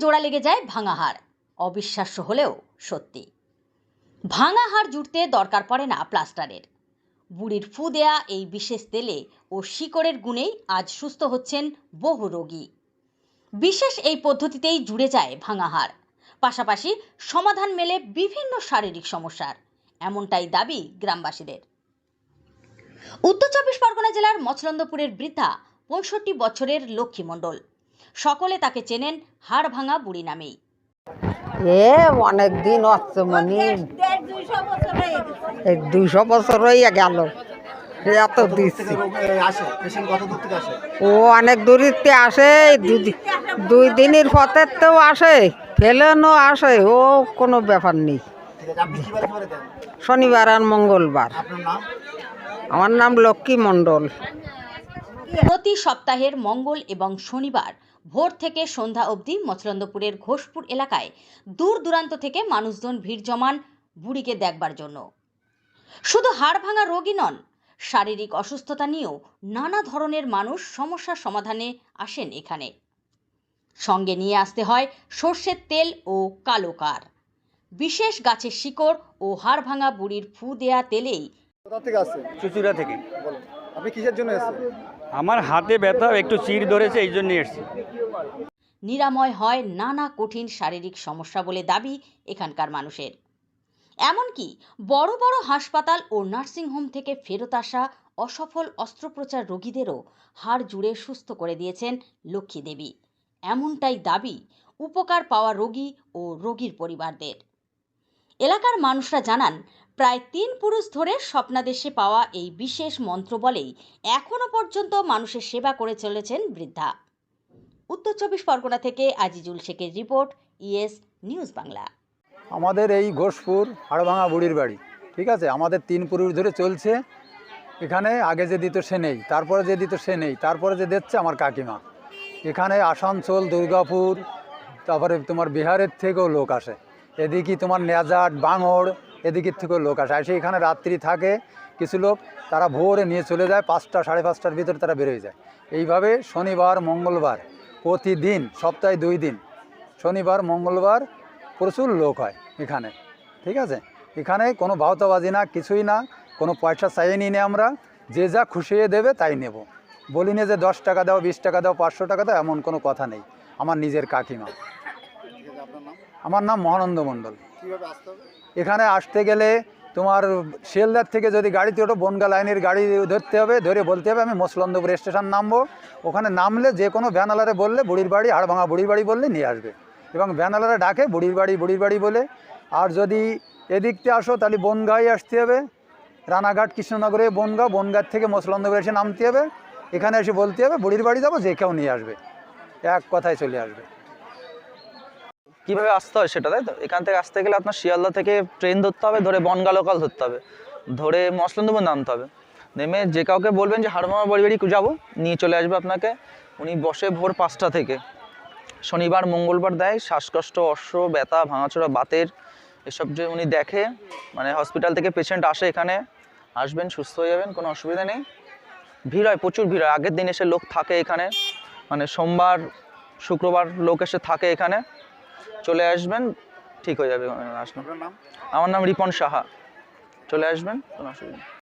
জোড়া লেগে যায় ভাঙা হাড় অবিশ্বাস্য হলেও সত্যি। ভাঙা হাড় জুড়তে দরকার পড়ে না প্লাস্টারের। বুড়ির ফু দেয়া এই বিশেষ তেলে ও শিকড়ের গুণেই আজ সুস্থ হচ্ছেন বহু রোগী। বিশেষ এই পদ্ধতিতেই জুড়ে যায় ভাঙা হাড় পাশাপাশি সমাধান মেলে বিভিন্ন শারীরিক সমস্যার। এমনটাই দাবি গ্রামবাসীদের। উত্তর চব্বিশ পরগনা জেলার মছলন্দপুরের বৃদ্ধা পঁয়ষট্টি বছরের লক্ষ্মী মণ্ডল। সকলে তাকে চেনেন হাড় ভাঙা বুড়ি নামেই। এ অনেক দিন মনি। এই দুইশো বছর হইয়া গেল এত দিচ্ছি ও অনেক দূরিতে আসে দুই দুই দিনের পথের তেও আসে ফেলেনও আসে ও কোনো ব্যাপার নেই। শনিবার আর মঙ্গলবার। আমার নাম লক্ষ্মী মণ্ডল। প্রতি সপ্তাহের মঙ্গল এবং শনিবার ভোর থেকে সন্ধ্যা অবধি মছলন্দপুরের ঘোষপুর এলাকায় দূর দূরান্ত থেকে মানুষজন ভিড় জমান বুড়িকে দেখবার জন্য। শুধু হাড় ভাঙা রোগী নন শারীরিক অসুস্থতা নিয়েও নানা ধরনের মানুষ সমস্যার সমাধানে আসেন এখানে। সঙ্গে নিয়ে আসতে হয় সর্ষের তেল ও কালো কার। বিশেষ গাছের শিকড় ও হাড় ভাঙা বুড়ির ফু দেয়া তেলেই কোথা থেকে আসছেন? চুচুড়া থেকে। আপনি কিসের জন্য এসেছেন? আমার হাতে ব্যথা, একটু চির ধরেছে, এই জন্য এসছি। নিরাময় হয় নানা কঠিন শারীরিক সমস্যা বলে দাবি এখানকার মানুষের। এমনকি বড় বড় হাসপাতাল ও নার্সিংহোম থেকে ফেরত আসা অসফল অস্ত্রোপচার রোগীদেরও হাড় জুড়ে সুস্থ করে দিয়েছেন লক্ষ্মী দেবী। এমনটাই দাবি উপকার পাওয়া রোগী ও রোগীর পরিবারদের। এলাকার মানুষরা জানান প্রায় তিন পুরুষ ধরে স্বপ্নাদেশে পাওয়া এই বিশেষ মন্ত্র বলেই এখনও পর্যন্ত মানুষের সেবা করে চলেছেন বৃদ্ধা। উত্তর চব্বিশ পরগনা থেকে আজিজুল শেখের রিপোর্ট, ইএস নিউজ বাংলা। আমাদের এই ঘোষপুর হাড়ভাঙা বুড়ির বাড়ি, ঠিক আছে? আমাদের তিন পুরুষ ধরে চলছে। এখানে আগে যে দিত সে নেই, তারপরে যে দিত সে নেই, তারপরে যে দিচ্ছে আমার কাকিমা। এখানে আসানসোল, দুর্গাপুর, তারপরে তোমার বিহারের থেকেও লোক আসে। এদিকে তোমার নেজাট, বাঙড় এদিকের থেকেও লোক আসে। এসে এখানে রাত্রি থাকে কিছু লোক তারা ভোরে নিয়ে চলে যায় পাঁচটা সাড়ে পাঁচটার ভিতরে তারা বেরোয় যায়। এইভাবে শনিবার মঙ্গলবার প্রতিদিন সপ্তাহে দুই দিন শনিবার মঙ্গলবার প্রচুর লোক হয় এখানে ঠিক আছে? এখানে কোনো ভাওতাবাজি না কিছুই না কোনো পয়সা চাইয়ে নিই না আমরা যে যা খুশি হয়ে দেবে তাই নেব। বলি না যে দশ টাকা দাও বিশ টাকা দাও পাঁচশো টাকা দাও এমন কোনো কথা নেই। আমার নিজের কাকিমা। আমার নাম মহানন্দ মণ্ডল। এখানে আসতে গেলে তোমার শিলদার থেকে যদি গাড়িতে ওঠো, বনগা লাইনের গাড়ি ধরতে হবে, ধরে বলতে হবে, আমি মসলন্দপুর স্টেশন নামবো। ওখানে নামলে যে কোনো ভ্যানালারে বললে বুড়ির বাড়ি, হাড়ভাঙা বুড়ির বাড়ি বললে নিয়ে আসবে। এবং ভ্যানালারে ডাকে, বুড়ির বাড়ি বুড়ির বাড়ি বলে। আর যদি এদিকতে আসো, তাহলে বনগাঁয় আসতে হবে। রানাঘাট, কৃষ্ণনগরে বনগাঁ বনগাঁ থেকে মসলন্দপুর এসে নামতে হবে। এখানে এসে বলতে হবে, বুড়ির বাড়ি যাব, যে কেউ নিয়ে আসবে। এক কথায় চলে আসবে। কীভাবে আসতে হয় সেটা, তাই তো? এখান থেকে আসতে গেলে আপনার শিয়ালদা থেকে ট্রেন ধরতে হবে, ধরে বনগা লোকাল ধরতে হবে। ধরে মসলন্দপুর নামতে হবে। নেমে যে কাউকে বলবেন যে হাড়মামা বাড়ি যাব। নিয়ে চলে আসবে আপনাকে। উনি বসে ভোর পাঁচটা থেকে। শনিবার, মঙ্গলবার দেয়। শ্বাসকষ্ট, অশ্ব, ব্যথা, ভাঙাচোরা, বাতের, এসব যে উনি দেখে মানে হসপিটাল থেকে পেশেন্ট আসে এখানে, আসবেন, সুস্থ হয়ে যাবেন, কোনো অসুবিধা নেই। ভিড় হয়, প্রচুর ভিড় হয়। আগের দিন এসে লোক থাকে এখানে। মানে সোমবার, শুক্রবার লোক এসে থাকে এখানে। চলে আসবেন ঠিক হয়ে যাবে আমার নাম রিপন সাহা। চলে আসবেন কোনো অসুবিধা নেই।